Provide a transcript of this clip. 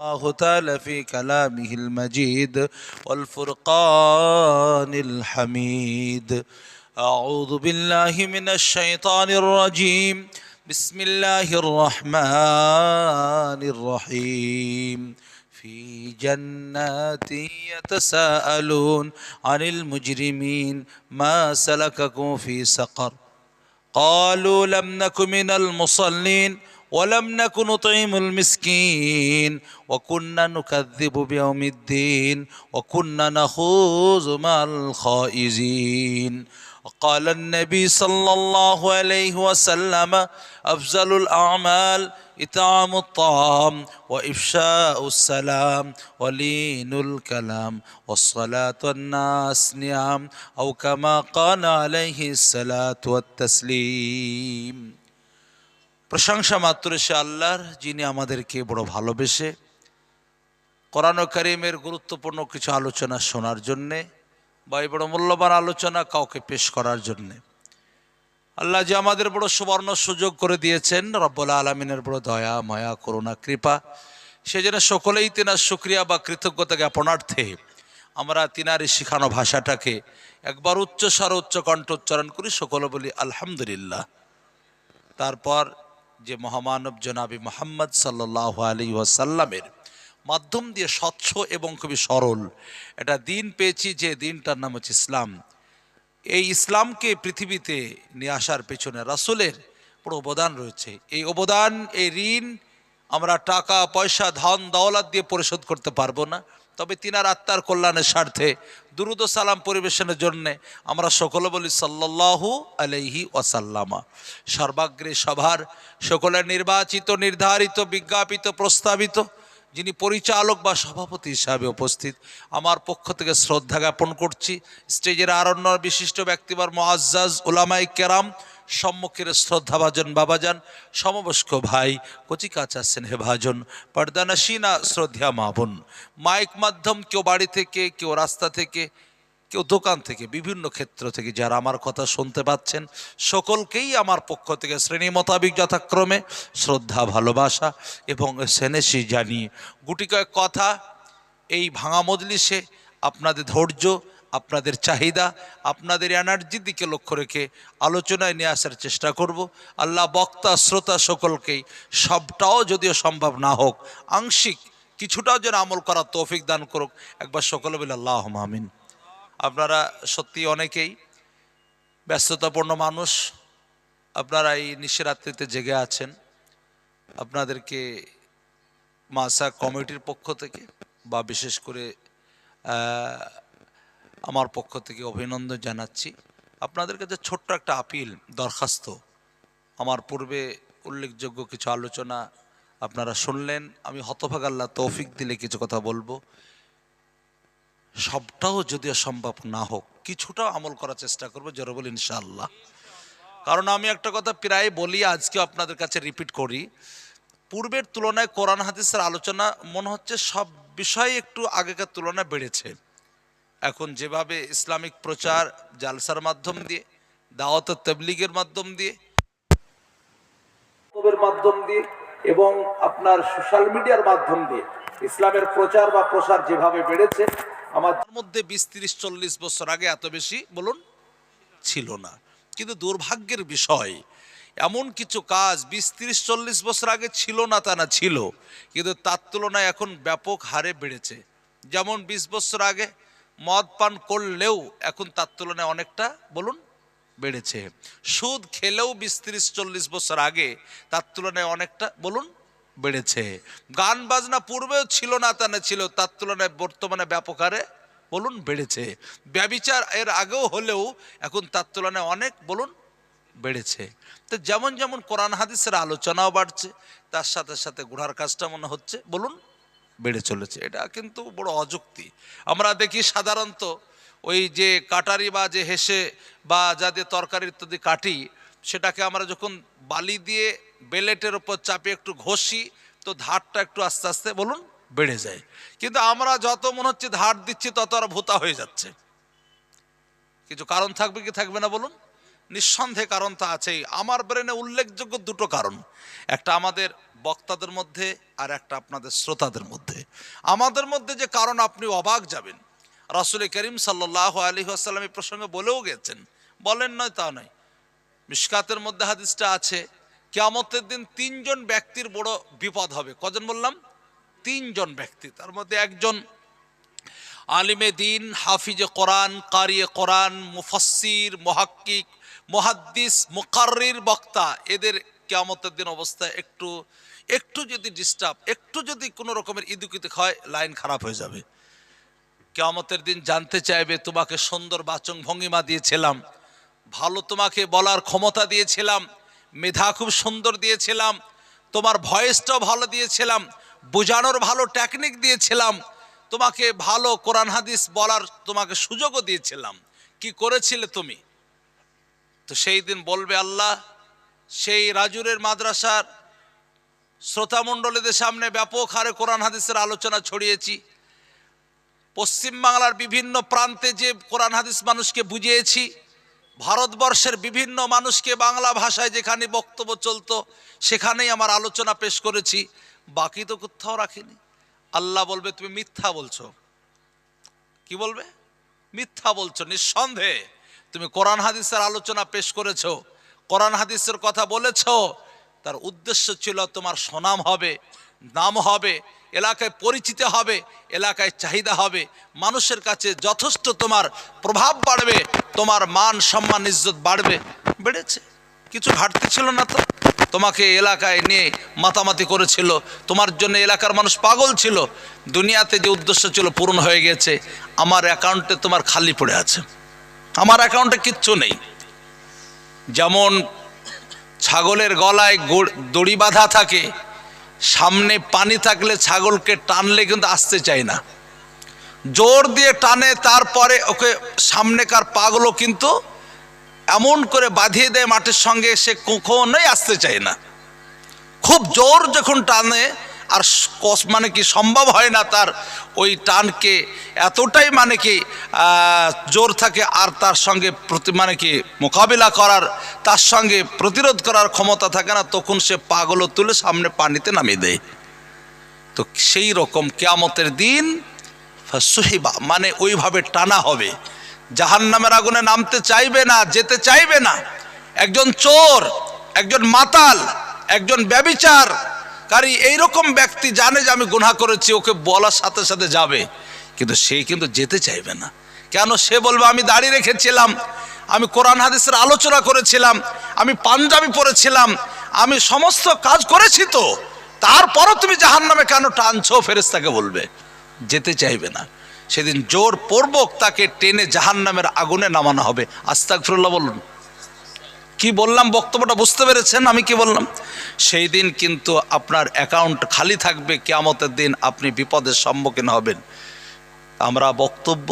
الله تعالى في كلامه المجيد والفرقان الحميد. أعوذ بالله من الشيطان الرجيم. بسم الله الرحمن الرحيم. في جنات يتساءلون عن المجرمين ما سلككم في سقر؟ قالوا لم نك من المصلين. ولم نك نطعم المسكين وكنا نكذب بيوم الدين وكنا نخوض مع الخائزين. وقال النبي صلى الله عليه وسلم أفضل الأعمال إطعام الطعام وإفشاء السلام ولين الكلام والصلاة الناس نعم أو كما قال عليه الصلاة والتسليم. প্রশংসা মাত্র সে আল্লাহর, যিনি আমাদেরকে বড় ভালোবেসে কোরআন করিমের গুরুত্বপূর্ণ কিছু আলোচনা শোনার জন্যে বা এই বড় মূল্যবান আলোচনা কাউকে পেশ করার জন্যে। আল্লাহ যে আমাদের বড় সুবর্ণ সুযোগ করে দিয়েছেন, রব্বুল আলমিনের বড় দয়া, মায়া, করুণা, কৃপা। সেজন্য সকলেই তেনার সুক্রিয়া বা কৃতজ্ঞতা জ্ঞাপনার্থে আমরা তিনারি শিখানো ভাষাটাকে একবার উচ্চস্বর উচ্চ কণ্ঠ উচ্চারণ করি, সকলে বলি আলহামদুলিল্লাহ। তারপর যে মহামানব জনাবি মোহাম্মদ সাল্লাহ আলী ওয়াসাল্লামের মাধ্যম দিয়ে স্বচ্ছ এবং খুবই সরল এটা দিন পেয়েছি যে দিনটার নাম হচ্ছে ইসলাম। এই ইসলামকে পৃথিবীতে নিয়ে আসার পেছনে রাসুলের বড় অবদান রয়েছে। এই অবদান, এই ঋণ আমরা টাকা, পয়সা, ধন, দৌলত দিয়ে পরিশোধ করতে পারব না। তবে তিনার আত্মার কল্যাণের স্বার্থে দুরুদ সালাম পরিবেশনের জন্যে আমরা সকলে বলি সাল্লাল্লাহু আলাইহি ওয়াসাল্লামা। সর্বাগ্রে সভার সকলের নির্বাচিত, নির্ধারিত, বিজ্ঞাপিত, প্রস্তাবিত, যিনি পরিচালক বা সভাপতি হিসাবে উপস্থিত, আমার পক্ষ থেকে শ্রদ্ধা জ্ঞাপন করছি। স্টেজের আরণ্য বিশিষ্ট ব্যক্তিবার মোয়াজ্জাজ ওলামাই কেরাম সম্মুখের শ্রদ্ধাভাজন বাবাজান, সমবয়স্ক ভাই কচি কাচা স্নেহে ভাজন পর্দানাসীনা শ্রদ্ধা মা বোন, মাইক মাধ্যম, কেউ বাড়ি থেকে, কেউ রাস্তা থেকে, কেউ দোকান থেকে, বিভিন্ন ক্ষেত্র থেকে যারা আমার কথা শুনতে পাচ্ছেন, সকলকেই আমার পক্ষ থেকে শ্রেণি মোতাবিক যথাক্রমে শ্রদ্ধা, ভালোবাসা এবং সেনেসি জানিয়ে গুটি কয়েক কথা এই ভাঙা মজলিসে আপনাদের ধৈর্য আপনাদের চাহিদা, আপনাদের এনার্জির দিকে লক্ষ্য রেখে আলোচনায় নিয়ে আসার চেষ্টা করব। আল্লাহ বক্তা, শ্রোতা সকলকেই সবটাও যদিও সম্ভব না হোক, আংশিক কিছুটাও যেন আমল করার তৌফিক দান করুক। একবার সকলে বলে আল্লাহ আমিন। আপনারা সত্যি অনেকেই ব্যস্ততাপূর্ণ মানুষ। আপনারা এই নিশিরাত্রিতে জেগে আছেন। আপনাদেরকে মাসা কমিটির পক্ষ থেকে বা বিশেষ করে আমার পক্ষ থেকে অভিনন্দন জানাচ্ছি। আপনাদের কাছে ছোট্ট একটা আপিল, দরখাস্ত। আমার পূর্বে উল্লেখযোগ্য কিছু আলোচনা আপনারা শুনলেন। আমি হতভাগ আল্লাহ তৌফিক দিলে কিছু কথা বলব। সবটাও যদিও সম্ভব না হোক, কিছুটাও আমল করার চেষ্টা করব, জোরে বলি ইনশাআল্লাহ। কারণ আমি একটা কথা প্রায় বলি আজকে আপনাদের কাছে রিপিট করি। পূর্বের তুলনায় কোরআন, হাদিসের আলোচনা মনে হচ্ছে সব বিষয়ে একটু আগেকার তুলনায় বেড়েছে। এখন যেভাবে ইসলামিক প্রচার জালসার মাধ্যম দিয়ে দাওয়াত তবলিগের মাধ্যম দিয়ে মাধ্যম দিয়ে এবং আপনার সোশ্যাল মিডিয়ার মাধ্যম দিয়ে ইসলামের প্রচার বা প্রসার যেভাবে বেড়েছে আমার মধ্যে বিশ তিরিশ চল্লিশ বছর আগে এত বেশি বলুন ছিল না। কিন্তু দুর্ভাগ্যের বিষয় এমন কিছু কাজ বিশ তিরিশ চল্লিশ বছর আগে ছিল না তা না ছিল কিন্তু তার তুলনায় এখন ব্যাপক হারে বেড়েছে। যেমন বিশ বছর আগে মদ পান করলেও এখন তার তুলনায় অনেকটা, বলুন, বেড়েছে। সুদ খেলেও বিশ তিরিশ চল্লিশ বছর আগে তার তুলনায় অনেকটা, বলুন, বেড়েছে। গান বাজনা পূর্বেও ছিল না তা না ছিল, তার তুলনায় বর্তমানে ব্যাপক হারে, বলুন, বেড়েছে। ব্যবিচার এর আগেও হলেও এখন তার তুলনায় অনেক, বলুন, বেড়েছে। তো যেমন যেমন কোরআন হাদিসের আলোচনাও বাড়ছে, তার সাথে সাথে গুড়ার কাজটা মনে হচ্ছে, বলুন বেড়ে চলেছে। এটা কিন্তু বড় অযুক্তি। আমরা দেখি সাধারণত ওই যে কাটারি বা যে হেসে বা যা দিয়ে তরকারি ইত্যাদি কাটি, সেটাকে আমরা যখন বালি দিয়ে বেলেটের ওপর চাপিয়ে একটু ঘষি, তো ধারটা একটু আস্তে আস্তে বলুন বেড়ে যায়। কিন্তু আমরা যত মনে হচ্ছে ধার দিচ্ছি, তত আর ভূতা হয়ে যাচ্ছে। কিছু কারণ থাকবে কি থাকবে না বলুন? নিঃসন্দেহে কারণ তা আছেই। আমার ব্রেনে উল্লেখযোগ্য দুটো কারণ। একটা আমাদের বক্তাদের মধ্যে আর একটা আপনাদের শ্রোতাদের মধ্যে। আমাদের মধ্যে যে কারণ আপনি অবাক যাবেন। রাসুল করিম সাল্লাহ আলী আসাল্লাম এই প্রসঙ্গে বলেও গেছেন, বলেন নয় তা নয়। মিশকাতের মধ্যে হাদিসটা আছে, কেয়ামতের দিন তিনজন ব্যক্তির বড় বিপদ হবে। কজন বললাম? তিনজন ব্যক্তি। তার মধ্যে একজন আলিমে দিন, হাফিজে কোরআন, কারিয়ে কোরআন মুফাসির মহাক্কিক, মুহাদ্দিস, মুকাররির বক্তা। এদের কেয়ামতের দিন অবস্থা একটু একটু যদি ডিস্টার্ব একটু যদি কোনো রকমের ইদুকিত হয় লাইন খারাপ হয়ে যাবে। কেয়ামতের দিন জানতে চাইবে, তোমাকে সুন্দর বাচন ভঙ্গিমা দিয়েছিলাম, ভালো তোমাকে বলার ক্ষমতা দিয়েছিলাম, মেধা খুব সুন্দর দিয়েছিলাম, তোমার ভয়েসটাও ভালো দিয়েছিলাম, বোঝানোর ভালো টেকনিক দিয়েছিলাম, তোমাকে ভালো কোরআন হাদিস বলার তোমাকে সুযোগও দিয়েছিলাম। কি করেছিলে তুমি? তো সেই দিন বলবে, আল্লাহ সেই রাজুরের মাদ্রাসার শ্রোতামণ্ডলীদের সামনে ব্যাপক হারে কোরআন হাদিসের আলোচনা ছড়িয়েছি। পশ্চিমবাংলার বিভিন্ন প্রান্তে যে কোরআন হাদিস মানুষকে বুঝিয়েছি, ভারতবর্ষের বিভিন্ন মানুষকে বাংলা ভাষায় যেখানে বক্তব্য চলতো, সেখানেই আমার আলোচনা পেশ করেছি। বাকি তো কোথাও রাখিনি। আল্লাহ বলবে, তুমি মিথ্যা বলছো। কি বলবে? মিথ্যা বলছো, নিঃসন্দেহে। তুমি কোরআন হাদিসের আলোচনা পেশ করেছ। কোরআন হাদিসের কথা বলেছ, তার উদ্দেশ্য ছিল তোমার সুনাম হবে, নাম হবে, এলাকায় পরিচিত হবে, এলাকায় চাহিদা হবে, মানুষের কাছে যথেষ্ট তোমার প্রভাব বাড়বে, তোমার মান সম্মান, ইজ্জত বাড়বে, বেড়েছে। কিছু ঘাটতি ছিল না তো? তোমাকে এলাকায় নিয়ে মাতামাতি করেছিল, তোমার জন্য এলাকার মানুষ পাগল ছিল। দুনিয়াতে যে উদ্দেশ্য ছিল পূরণ হয়ে গেছে, আমার অ্যাকাউন্টে তোমার খালি পড়ে আছে। আমার অ্যাকাউন্টে কিচ্ছু নেই। যেমন ছাগলের গলায় দড়ি বাঁধা থাকে, সামনে পানি থাকলে ছাগলকে টানলে কিন্তু আসতে চায় না। জোর দিয়ে টানে, তারপরে ওকে সামনেকার পাগলও কিন্তু এমন করে বাঁধিয়ে দেয় মাটির সঙ্গে, সে কখনোই আসতে চায় না। খুব জোর যখন টানে আর মানে কি সম্ভব হয় না তার ওই টানকে? এতটাই মানে কি জোর থাকে আর তার সঙ্গে প্রতি মানে কি মোকাবিলা করার, তার সঙ্গে প্রতিরোধ করার ক্ষমতা থাকে না, তখন সে পাগলও তুলে সামনে পানিতে নামিয়ে দেয়। তো সেই রকম কেয়ামতের দিন সুহিবা মানে ওইভাবে টানা হবে। জাহান নামের আগুনে নামতে চাইবে না, যেতে চাইবে না। একজন চোর, একজন মাতাল, একজন ব্যবিচার কারি এইরকম ব্যক্তি জানে যে আমি গুনাহ করেছি, ওকে বলার সাথে সাথে যাবে। কিন্তু সে কিন্তু যেতে চাইবে না। কেন? সে বলবে, আমি দাড়ি রেখেছিলাম, আমি কোরআন হাদিসের আলোচনা করেছিলাম, আমি পাঞ্জাবি পরেছিলাম, আমি সমস্ত কাজ করেছি তো। তারপরও তুমি জাহান নামে কেন টানছো? ফেরেস্তাকে বলবে, যেতে চাইবে না। সেদিন জোর পূর্বক তাকে টেনে জাহান নামের আগুনে নামানো হবে। আস্তাকফিরুল্লাহ বলুন। কি বললাম, বক্তব্যটা বুঝতে পেরেছেন? আমি কি বললাম? সেই দিন কিন্তু আপনার অ্যাকাউন্ট খালি থাকবে, কেয়ামতের দিন আপনি বিপদের সম্মুখীন হবেন। আমরা বক্তব্য